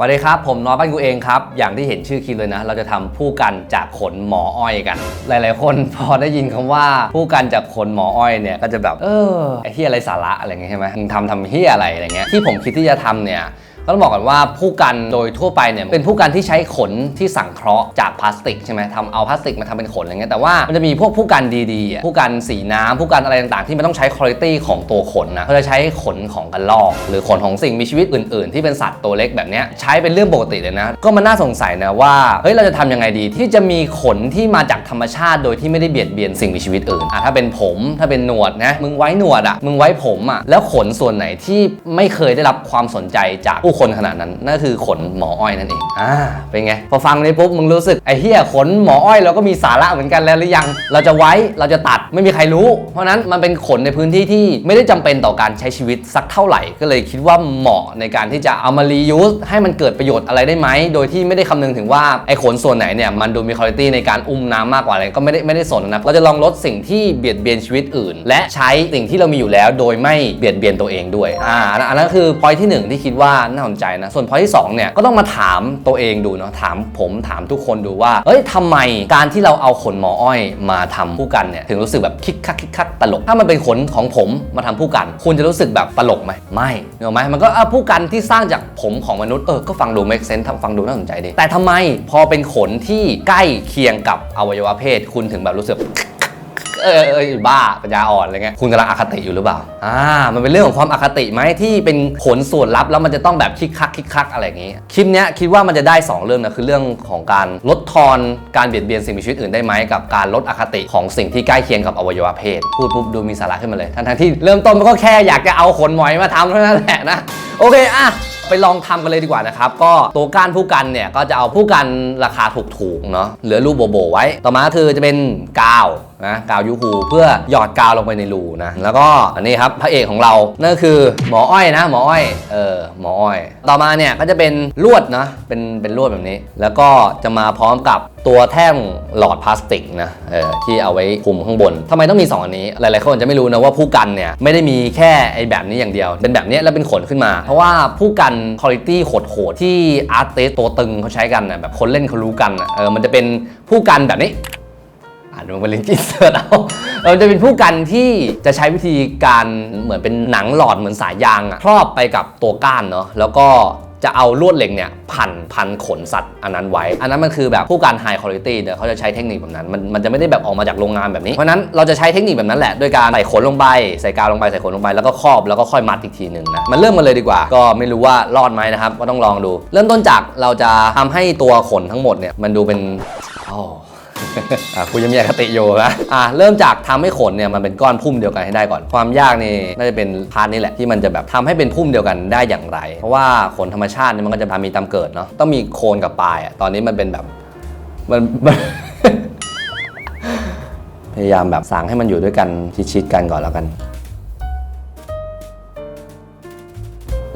สวัสดีครับ ผมน้อยบ้านกูเองครับ อย่างที่เห็นชื่อคลิปเลยนะ เราจะทำผู้กันจากขนหมออ้อยกัน หลาย ๆ คนพอได้ยินคำว่าผู้กันจากขนหมออ้อยเนี่ยก็จะแบบ เออไอ้ที่อะไรสาระอะไรเงี้ยใช่ไหมมึงทำทำเฮียอะไรอะไรเงี้ยที่ผมคิดที่จะทำเนี่ย ต้องบอกก่อนว่าผู้กันโดยทั่วไปเนี่ยเป็นผู้กันที่ใช้ขนที่สังเคราะห์จากพลาสติกใช่ไหมทำเอาพลาสติกมาทำเป็นขนอะไรเงี้ยแต่ว่ามันจะมีพวกผู้กันดีๆผู้กันสีน้ำผู้กันอะไรต่างๆ ที่มันต้องใช้คุณภาพของตัวขนนะเขาจะใช้ขนของกระรอก หรือขนของสิ่งมีชีวิตอื่น ๆ ที่เป็นสัตว์ตัวเล็กแบบเนี้ยใช้เป็นเรื่องปกติเลยนะ ก็มันน่าสงสัยนะว่าเฮ้ยเราจะทำยังไงดี ที่จะมีขนที่มาจากธรรมชาติโดยที่ไม่ได้เบียดเบียนสิ่งมีชีวิตอื่นอะถ้าเป็นผมถ้าเป็นหนวดนะมึงไว้หนวดอะมึงไว้ผมอะแล้วขนส่วนไหนที่ไม่เคยได้รับความสนใจจากผู้คนขนาดนั้น นั่นคือขนหมออ้อยนั่นเอง อ่า เป็นไง พอฟังนี้ปุ๊บมึงรู้สึกไอ้เหี้ยขนหมออ้อยเราก็มีสาระเหมือนกันแล้วหรือยัง เราจะไว้เราจะตัดไม่มีใครรู้ เพราะฉะนั้นมันเป็นขนในพื้นที่ที่ไม่ได้จำเป็นต่อการใช้ชีวิตสักเท่าไหร่ ก็เลยคิดว่าเหมาะในการที่จะเอามารียูสให้มันเกิดประโยชน์อะไรได้ไหม โดยที่ไม่ได้คำนึงถึงว่าไอ้ขนส่วนไหนเนี่ยมันดูมีคุณภาพในการอุ้มน้ำมากกว่าอะไรก็ไม่ได้ไม่ได้สนนะเราจะลองลดสิ่งที่เบียดเบียนชีวิตอื่น และใช้สิ่งที่เรามีอยู่แล้ว โดยไม่เบียดเบียนตัวเองด้วยอ่าอันนั้นคือ point ที่หนึ่งที่คิดว่าน่าสนใจนะ ส่วน point ที่สองเนี่ยก็ต้องมาถามตัวเองดูเนาะถามผมถามทุกคนดูว่าเฮ้ยทำไมการที่เราเอาขนหมออ้อยมาทำผู้กันเนี่ยถึงรู้สึกแบบคิกคักคิกคักตลก ถ้ามันเป็นขนของผมมาทำผู้กัน คุณจะรู้สึกแบบตลกไหมไม่เนกอะไหมมันก็ผู้กันที่สร้างจากผมของมนุษย์เออก็ฟังดู make sense ทำฟังดูน่าสนใจดีแต่ทำไมพอเป็นขนที่ใกล้เคียงกับอวัยวะเพศ คุณถึงแบบรู้สึก เออเออบ้าปัญญาอ่อนอะไรเงี้ยคุณกำลังอคติอยู่หรือเปล่าอ่ามันเป็นเรื่องของความอคติไหมที่เป็นขนส่วนลับแล้วมันจะต้องแบบคิกคักคิกคักอะไรอย่างงี้คลิปเนี้ยคิดว่ามันจะได้ 2 เรื่องนะคือเรื่องของการลดทอนการเบียดเบียนสิ่งมีชีวิตอื่นได้ไหมกับการลดอคติของสิ่งที่ใกล้เคียงกับอวัยวะเพศพูดปุ๊บดูมีสาระขึ้นมาเลยทั้งทที่เริ่มต้นมันก็แค่อยากจะเอาขนหมอยมาทำเท่านั้นแหละนะโอเคอะไปลองทำกันเลยดีกว่านะครับ ก็ตัวก้านผู้กันเนี่ย ก็จะเอาผู้กันราคาถูกๆเนาะเหลือรูปโบโบไว้ ต่อมาคือจะเป็นกาว นะกาวยูฮูเพื่อหยอดกาวลงไปในรูนะแล้วก็อันนี้ครับพระเอกของเรานั่นก็คือหมออ้อยนะ หมออ้อยเออหมออ้อย ต่อมาเนี่ยก็จะเป็นลวดนะเป็นเป็นลวดแบบนี้ แล้วก็จะมาพร้อมกับตัวแท่งหลอดพลาสติกนะเออที่เอาไว้คุมข้างบนทำไมต้องมี 2 อันนี้ หลายๆคนจะไม่รู้นะว่าผู้กันเนี่ยไม่ได้มีแค่ไอ้แบบนี้อย่างเดียว เป็นแบบนี้แล้วเป็นขนขึ้นมา เพราะว่าผู้กันคุณภาพโหดๆที่อาร์ติสตัวตึงเขาใช้กันนะแบบคนเล่นเขารู้กันนะเออมันจะเป็นผู้กันแบบนี้ อ่านมันเป็นลิงก์อินเสิร์ตเอาเออมันจะเป็นผู้กันที่จะใช้วิธีการเหมือนเป็นหนังหลอดเหมือนสายยางอะครอบไปกับตัวก้านเนาะแล้วก็จะเอาลวดเหล็กเนี่ยพันพันขนสัตว์อันนั้นไว้ อันนั้นมันคือแบบผู้การไฮคุณภาพเนี่ยเขาจะใช้เทคนิคแบบนั้น มันมันจะไม่ได้แบบออกมาจากโรงงานแบบนี้ เพราะนั้นเราจะใช้เทคนิคแบบนั้นแหละ ด้วยการใส่ขนลงไป ใส่กาวลงไป ใส่ขนลงไป แล้วก็ครอบ แล้วก็ค่อยมัดอีกทีหนึ่งนะ มันเริ่มมาเลยดีกว่า ก็ไม่รู้ว่ารอดไหมนะครับ ก็ต้องลองดู เริ่มต้นจากเราจะทำให้ตัวขนทั้งหมดเนี่ย มันดูเป็นอ๋อ อะคุณยังมีอคติอยู่นะอะเริ่มจากทำให้ขนเนี่ยมันเป็นก้อนพุ่มเดียวกันให้ได้ก่อน ความยากนี่น่าจะเป็นพาร์ทนี้แหละที่มันจะแบบทำให้เป็นพุ่มเดียวกันได้อย่างไร เพราะว่าขนธรรมชาติเนี่ยมันก็จะมีตามเกิดเนาะต้องมีโคนกับปลายอะตอนนี้มันเป็นแบบมันมันพยายามแบบสางให้มันอยู่ด้วยกันชิดๆกันก่อนแล้วกัน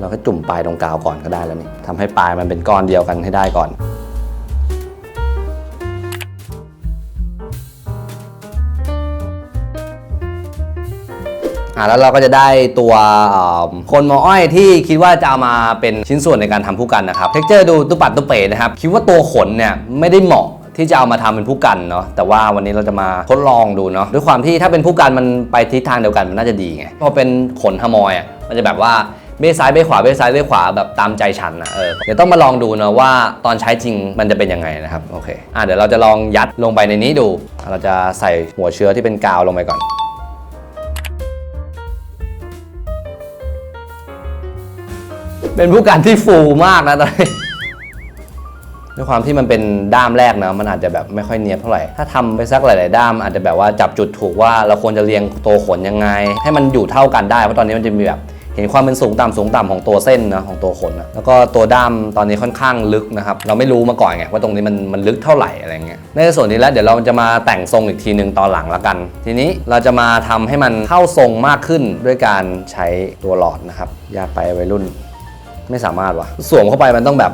เราก็จุ่มปลายตรงกาวก่อนก็ได้แล้วนี่ทำให้ปลายมันเป็นก้อนเดียวกันให้ได้ก่อน อะแล้วเราก็จะได้ตัวคนหมออ้อยที่คิดว่าจะเอามาเป็นชิ้นส่วนในการทำผู้กันนะครับเท็กเจอร์ดูตุปัดตุเป๋นะครับคิดว่าตัวขนเนี่ยไม่ได้เหมาะที่จะเอามาทำเป็นผู้กันเนาะแต่ว่าวันนี้เราจะมาทดลองดูเนาะด้วยความที่ถ้าเป็นผู้กันมันไปทิศทางเดียวกันมันน่าจะดีไงพอเป็นขนฮามอยอะมันจะแบบว่าเบ้ซ้ายเบ้ขวาเบ้ซ้ายเบ้ขวาแบบตามใจฉันนะเออเดี๋ยวต้องมาลองดูเนาะว่าตอนใช้จริงมันจะเป็นยังไงนะครับโอเคอะเดี๋ยวเราจะลองยัดลงไปในนี้ดู เราจะใส่หัวเชื้อที่เป็นกาวลงไปก่อน เป็นผู้กันที่ฟูมากนะตอนนี้ด้วยความที่มันเป็นด้ามแรกนะ มันอาจจะแบบไม่ค่อยเนียบเท่าไหร่ ถ้าทำไปสักหลาย ๆ ด้าม อาจจะแบบว่าจับจุดถูกว่าเราควรจะเรียงตัวขนยังไง ให้มันอยู่เท่ากันได้ เพราะตอนนี้มันจะมีแบบเห็นความเป็นสูงต่ำสูงต่ำของตัวเส้นนะของตัวขนนะแล้วก็ตัวด้ามตอนนี้ค่อนข้างลึกนะครับ เราไม่รู้มาก่อนไงว่าตรงนี้มันมันลึกเท่าไหร่อะไรเงี้ยในส่วนนี้แล้วเดี๋ยวเราจะมาแต่งทรงอีกทีหนึ่งตอนหลังละกัน ทีนี้เราจะมาทำให้มันเข้าทรงมากขึ้นด้วยการใช้ตัวหลอดนะครับยากไปวัยรุ่น ไม่สามารถว่ะสวมเข้าไปมันต้องแบบ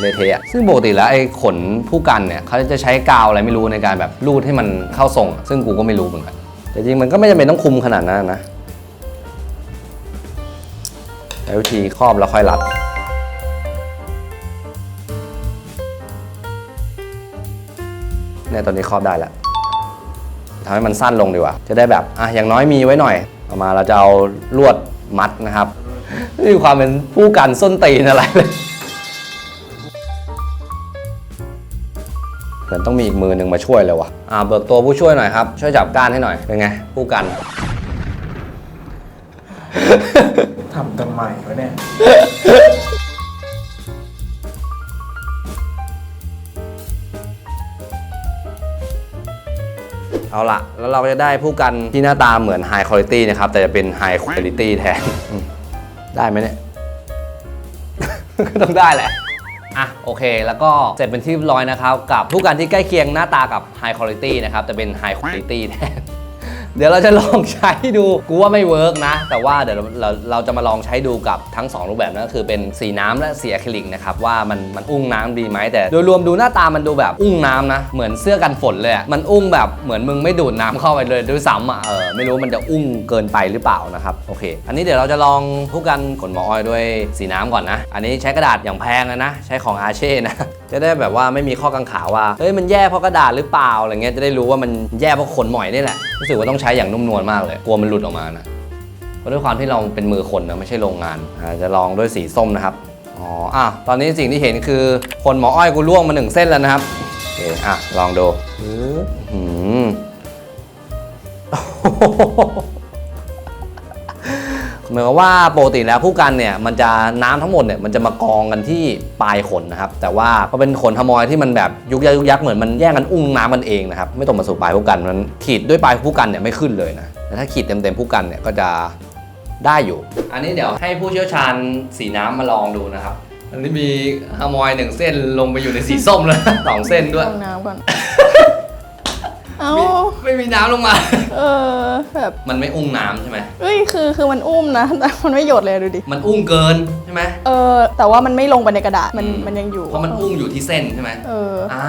เลเทะซึ่งปกติแล้วไอ้ขนผู้กันเนี่ยเขาจะใช้กาวอะไรไม่รู้ในการแบบรูดให้มันเข้าทรงซึ่งกูก็ไม่รู้เหมือนกัน แต่จริงมันก็ไม่จำเป็นต้องคุมขนาดนั้นนะใช้วิธีครอบแล้วค่อยรัดเนี่ยตอนนี้ครอบได้แล้วทำให้มันสั้นลงดีกว่า จะได้แบบอะอย่างน้อยมีไว้หน่อย ออกมาเราจะเอาลวดมัดนะครับ ไม่มีความเป็นผู้กันส้นตีนอะไรเลยเหมือนต้องมีอีกมือหนึ่งมาช่วยเลยว่ะอ่าเบิกตัวผู้ช่วยหน่อยครับ ช่วยจับก้านให้หน่อย เป็นไง ผู้กัน ทำทำไมวะเนี่ย เอาละแล้วเราก็จะได้ผู้กันที่หน้าตาเหมือน High Quality นะครับ แต่จะเป็น High Quality แทนอืม ได้ไหมเนี่ย ก็ต้องได้แหละ อะโอเค แล้วก็เสร็จเป็นที่เรียบร้อยนะครับ กับผู้การที่ใกล้เคียงหน้าตากับ High Quality นะครับ แต่เป็น High Quality แทน เดี๋ยวเราจะลองใช้ดู กูว่าไม่เวิร์กนะ แต่ว่าเดี๋ยวเราเราจะมาลองใช้ดูกับทั้ง 2 รูปแบบนั่นก็คือเป็นสีน้ำและสีอะคริลิกนะครับว่ามันมันอุ้งน้ำดีไหมแต่ โดยรวมดูหน้าตามันดูแบบอุ้งน้ำนะ เหมือนเสื้อกันฝนเลยมันอุ้งแบบเหมือนมึงไม่ดูดน้ำเข้าไปเลยด้วยซ้ำอะเออไม่รู้มันจะอุ้งเกินไปหรือเปล่านะครับโอเค อันนี้เดี๋ยวเราจะลองผู้กันขนหมออ้อยด้วยสีน้ำก่อนนะ อันนี้ใช้กระดาษอย่างแพงเลยนะ ใช้ของอาเช่นะ จะได้แบบว่าไม่มีข้อกังขาว่าเฮ้ยมันแย่เพราะกระดาษหรือเปล่าอะไรเงี้ยจะได้รู้ว่ามันแย่เพราะขนหมอยนี่แหละรู้สึกว่าต้องใช้อย่างนุ่มนวลมากเลยกลัวมันหลุดออกมานะเพราะด้วยความที่เราเป็นมือคนนะไม่ใช่โรงงานอ่าจะลองด้วยสีส้มนะครับอ๋ออะตอนนี้สิ่งที่เห็นคือขนหมออ้อยกูล่วงมาหนึ่งเส้นแล้วนะครับโอเคอะลองดูอื้อหือ เหมือนกับว่าปกติแล้วผู้กันเนี่ยมันจะน้ำทั้งหมดเนี่ยมันจะมากองกันที่ปลายขนนะครับ แต่ว่าพอเป็นขนทมอยที่มันแบบยุกยักยุกยักเหมือนมันแย่งกันอุ้งน้ำมันเองนะครับไม่ตรงมาสู่ปลายผู้กันมันขีดด้วยปลายผู้กันเนี่ยไม่ขึ้นเลยนะแต่ถ้าขีดเต็มๆผู้กันเนี่ยก็จะได้อยู่ อันนี้เดี๋ยวให้ผู้เชี่ยวชาญสีน้ำมาลองดูนะครับ อันนี้มีฮามอยหนึ่งเส้นลงไปอยู่ในสีส้มแล้วสองเส้นด้วยห้องน้ำก่อน เอาไม่มีน้ำลงมา เออแบบมันไม่อุ้งน้ำใช่ไหม เอ้ยคือคือมันอุ้มนะแต่มันไม่หยดเลยดูดิ มันอุ้งเกินใช่ไหม เออ แต่ว่ามันไม่ลงไปในกระดาษมันอืม มันยังอยู่เพราะมันอุ้งอยู่ที่เส้นใช่ไหมเอออ่า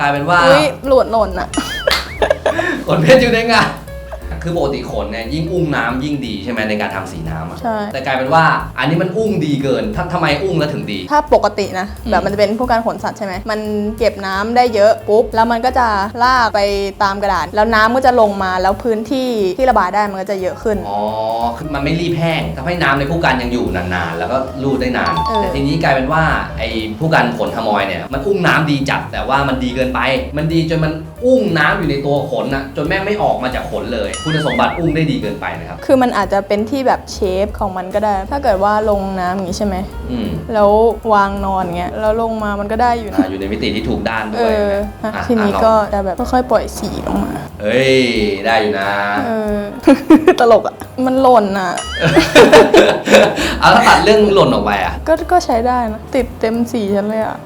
กลายเป็นว่า อุ้ยหลุดหล่นอะขนเพชรอยู่ในงาน คือปกติขนเนี่ยยิ่งอุ้งน้ำยิ่งดีใช่ไหมในการทำสีน้ำอะใช่ แต่กลายเป็นว่าอันนี้มันอุ้งดีเกินถ้าทำไมอุ้งแล้วถึงดี ถ้าปกตินะ อืม แบบมันจะเป็นพวกการขนสัตว์ใช่ไหมมันเก็บน้ำได้เยอะปุ๊บ แล้วมันก็จะลากไปตามกระดาษแล้วน้ำก็จะลงมาแล้วพื้นที่ที่ระบายได้มันก็จะเยอะขึ้น อ๋อคือมันไม่รีบแห้งทำให้น้ำในผู้กันยังอยู่นานๆ แล้วก็รูดได้นาน เออ แต่ทีนี้กลายเป็นว่าไอ้ผู้กันขนทมอยเนี่ยมันอุ้งน้ำดีจัดแต่ว่ามันดีเกินไป มันดีจนมันอุ้งน้ำอยู่ในตัวขนนะจนแม่งไม่ออกมาจากขนเลยคุณสมบัติอุ้งได้ดีเกินไปนะครับ คือมันอาจจะเป็นที่แบบเชฟของมันก็ได้ ถ้าเกิดว่าลงน้ำอย่างนี้ใช่ไหม อืมแล้ววางนอนเงี้ย แล้วลงมามันก็ได้อยู่อ่านะอยู่ในมิติที่ถูกด้านด้เอวยอนะฮะอะทีนี้อะลองก็จะแบบค่อยๆปล่อยสีลงมา เฮ้ย ได้อยู่นะ เออ ตลกอะ มันหล่นอะ เอาแล้วตัดเรื่องหล่นออกไปอะ ก็ก็ใช้ได้นะ ติดเต็มสีฉันเลยอะ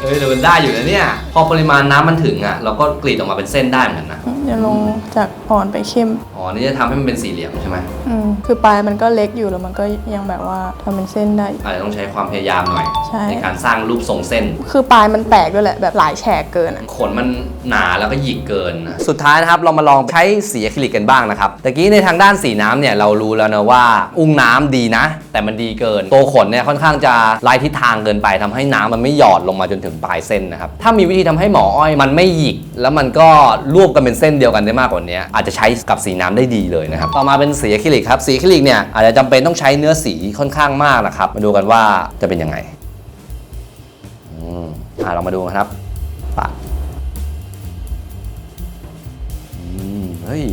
เฮ้ยแต่มันได้อยู่นะเนี่ย พอปริมาณน้ำมันถึงอะ เราก็กรีดออกมาเป็นเส้นได้เหมือนกันนะจะลงจากอ่อนไปเข้ม อ๋อ นี่จะทำให้มันเป็นสี่เหลี่ยมใช่ไหมอืมคือปลายมันก็เล็กอยู่แล้วมันก็ยังแบบว่าทำเป็นเส้นได้อยู่ อาจจะต้องใช้ความพยายามหน่อยใช่ การสร้างรูปทรงเส้น คือปลายมันแตกด้วยแหละแบบหลายแฉกเกินอะขนมันหนาแล้วก็หยิกเกินนะสุดท้ายนะครับ เรามาลองใช้สีอะคริลิกกันบ้างนะครับตะกี้ในทางด้านสีน้ำเนี่ยเรารู้แล้วนะว่าอุ้งน้ำดีนะ แต่มันดีเกิน ตัวขนเนี่ยค่อนข้างจะลายทิศทางเกินไปทำให้น้ำมันไม่หยอดลงมาจนถึงปลายเส้นนะครับ ถ้ามีวิธีทำให้หมออ้อยมันไม่หยิก แล้วมันก็รวบกันเป็นเส้นเดียวกันได้มากกว่านี้ อาจจะใช้กับสีน้ำได้ดีเลยนะครับ ต่อมาเป็นสีอะคริลิกครับ สีอะคริลิกเนี่ยอาจจะจำเป็นต้องใช้เนื้อสีค่อนข้างมากนะครับ มาดูกันว่าจะเป็นยังไง อืมอ่าเรามาดูกันครับปะอืมเฮ้ย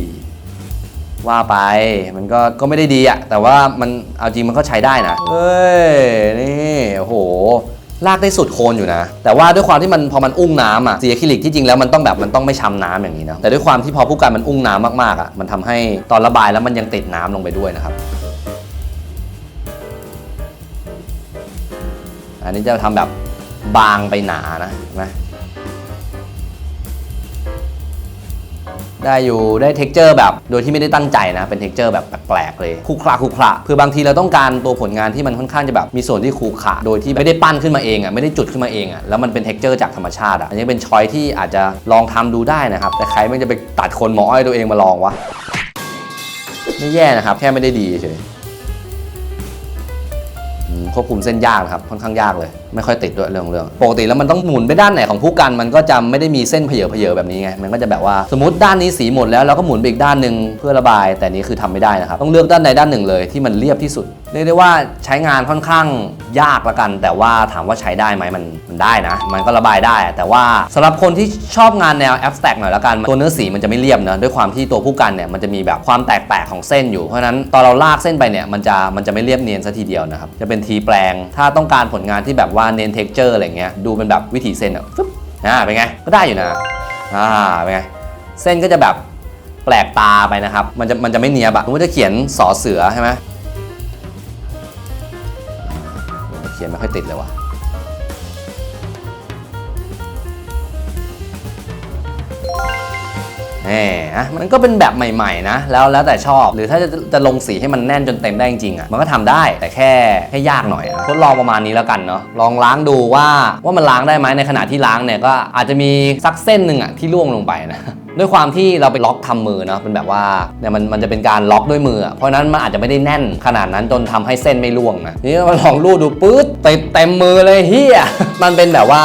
ว่าไปมันก็ก็ไม่ได้ดีอะแต่ว่ามันเอาจริงมันก็ใช้ได้นะเฮ้ยนี่โอ้โห ลากได้สุดโคนอยู่นะ แต่ว่าด้วยความที่มันพอมันอุ้งน้ำอะสีอะคริลิกที่จริงแล้วมันต้องแบบมันต้องไม่ช้ำน้ำอย่างนี้นะแต่ด้วยความที่พอผู้การมันอุ้งน้ำมากๆอะมันทำให้ตอนระบายแล้วมันยังติดน้ำลงไปด้วยนะครับ อันนี้จะทำแบบบางไปหนานะนะ ได้อยู่ได้เท็กเจอร์แบบ โดยที่ไม่ได้ตั้งใจนะ เป็นเท็กเจอร์แบบแปลกๆเลยคลุกคลาคลุกคลาคือบางทีเราต้องการตัวผลงานที่มันค่อนข้างจะแบบมีส่วนที่คลุกคลาโดยที่ไม่ได้ปั้นขึ้นมาเองอะไม่ได้จุดขึ้นมาเองอะแล้วมันเป็นเท็กเจอร์จากธรรมชาติอะอันนี้เป็นช้อยที่อาจจะลองทำดูได้นะครับ แต่ใครไม่จะไปตัดคนหมออ้อยตัวเองมาลองวะไม่แย่นะครับแค่ไม่ได้ดีเฉย ควบคุมเส้นยากนะครับค่อนข้างยากเลย ไม่ค่อยติดด้วยเรื่องเรื่องปกติแล้วมันต้องหมุนไปด้านไหนของผู้กันมันก็จะไม่ได้มีเส้นเพเยอเพเยอแบบนี้ไงมันก็จะแบบว่าสมมติด้านนี้สีหมดแล้วเราก็หมุนไปอีกด้านหนึ่งเพื่อระบาย แต่นี้คือทำไม่ได้นะครับต้องเลือกด้านใดด้านหนึ่งเลยที่มันเรียบที่สุดเรียกได้ว่าใช้งานค่อนข้างยากละกัน แต่ว่าถามว่าใช้ได้ไหมมันมันได้นะ มันก็ระบายได้ แต่ว่าสำหรับคนที่ชอบงานแนวแอบสแต็กหน่อยละกันตัวเนื้อสีมันจะไม่เรียบนะด้วยความที่ตัวผู้กันเนี่ยมันจะมีแบบความแตกๆของเส้นอยู่เพราะนั้นตอนเราลากเส้นไปเนี่ยมันจะมันจะไม่เรียบเนียนซะทีเดียวนะครับจะเป็นทีแปลง ถ้าต้องการผลงานที่แบบว่าเน้นเท็กเจอร์อะไรเงี้ยดูเป็นแบบวิถีเส้นอะฟึ๊บอ่าเป็นไงก็ได้อยู่นะอ่าเป็นไงเส้นก็จะแบบแปลกตาไปนะครับ มันจะมันจะไม่เนียบอะผมจะเขียนสอเสือใช่ไหมเขียนไม่ค่อยติดเลยว่ะ อะมันก็เป็นแบบใหม่ๆนะ แล้วแล้วแต่ชอบ หรือถ้าจะจะลงสีให้มันแน่นจนเต็มได้จริงๆอะ มันก็ทำได้ แต่แค่แค่ยากหน่อยอะทดลองประมาณนี้แล้วกันเนาะ ลองล้างดูว่าว่ามันล้างได้ไหมในขณะที่ล้างเนี่ยก็อาจจะมีสักเส้นหนึ่งอะที่ร่วงลงไปนะ ด้วยความที่เราไปล็อกทำมือเนาะเป็นแบบว่าเนี่ยมันมันจะเป็นการล็อกด้วยมือ เพราะนั้นมันอาจจะไม่ได้แน่นขนาดนั้นจนทำให้เส้นไม่ร่วงนะนี่มาลองรูดดูปื๊ดติดเต็มมือเลยเฮียมันเป็นแบบว่า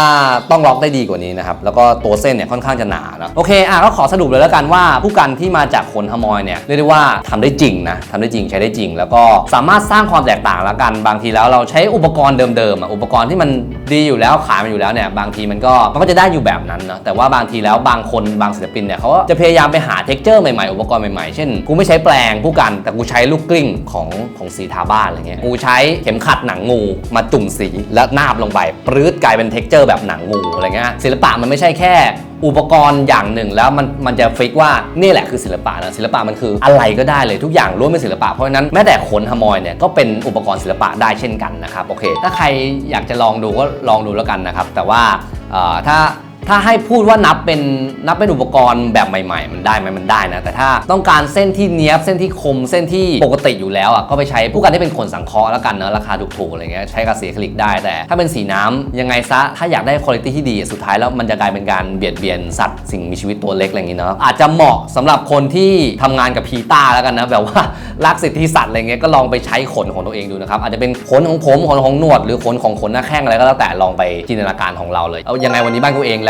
ต้องล็อกได้ดีกว่านี้นะครับแล้วก็ตัวเส้นเนี่ยค่อนข้างจะหนาเนาะโอเคอะก็ขอสรุปเลยแล้วกันว่าผู้กันที่มาจากขนฮามอยเนี่ยเรียกได้ว่าทำได้จริงนะทำได้จริงใช้ได้จริง แล้วก็สามารถสร้างความแตกต่างแล้วกัน บางทีแล้วเราใช้อุปกรณ์เดิมๆอุปกรณ์ที่มันดีอยู่แล้วขายมันอยู่แล้วเนี่ยบางทีมันก็มันก็จะได้อยู่แบบนั้นเนาะแต่ว่าบางทีแล้วบางคนบางศิลปินเนี่ยเขาก็จะพยายามไปหาเท็กเจอร์ใหม่ๆ อุปกรณ์ใหม่ๆ เช่น กูไม่ใช้แปลงผู้กัน แต่กูใช้ลูกกลิ้งของของสีทาบ้านอะไรเงี้ย กูใช้เข็มขัดหนังงูมาจุ่มสีแล้วนาบลงไปปรื้ดกลายเป็นเท็กเจอร์แบบหนังงูอะไรเงี้ย ศิลปะมันไม่ใช่แค่อุปกรณ์อย่างหนึ่งแล้วมันมันจะฟิกว่านี่แหละคือศิลปะนะศิลปะมันคืออะไรก็ได้เลยทุกอย่างล้วนเป็นศิลปะเพราะฉะนั้นแม้แต่ขนฮามอยเนี่ยก็เป็นอุปกรณ์ศิลปะได้เช่นกันนะครับโอเค ถ้าใครอยากจะลองดูก็ลองดูแล้วกันนะครับแต่ว่าถ้า ถ้าให้พูดว่านับเป็นนับเป็นอุปกรณ์แบบใหม่ ๆ มันได้ไหมมันได้นะ แต่ถ้าต้องการเส้นที่เนี้ยบเส้นที่คมเส้นที่ปกติอยู่แล้วอะก็ไปใช้ผู้กันที่เป็นขนสังเคราะห์แล้วกันเนอะราคาถูกๆอะไรเงี้ยใช้กับสีคลิกได้แต่ถ้าเป็นสีน้ำยังไงซะถ้าอยากได้คุณภาพที่ดีสุดท้ายแล้วมันจะกลายเป็นการเบียดเบียนสัตว์สิ่งมีชีวิตตัวเล็กอะไรอย่างงี้เนาะอาจจะเหมาะสำหรับคนที่ทำงานกับพีตาแล้วกันนะแบบว่ารักสิทธิสัตว์อะไรเงี้ยก็ลองไปใช้ขนของตัวเองดูนะครับอาจจะเป็นขนของผมขนของหนวด หรือขนของขนหน้าแข้งอะไรก็แล้วแต่ลองไปจินตนาการของเราเลยเอายังไงวันนี้บ้านกูเองแล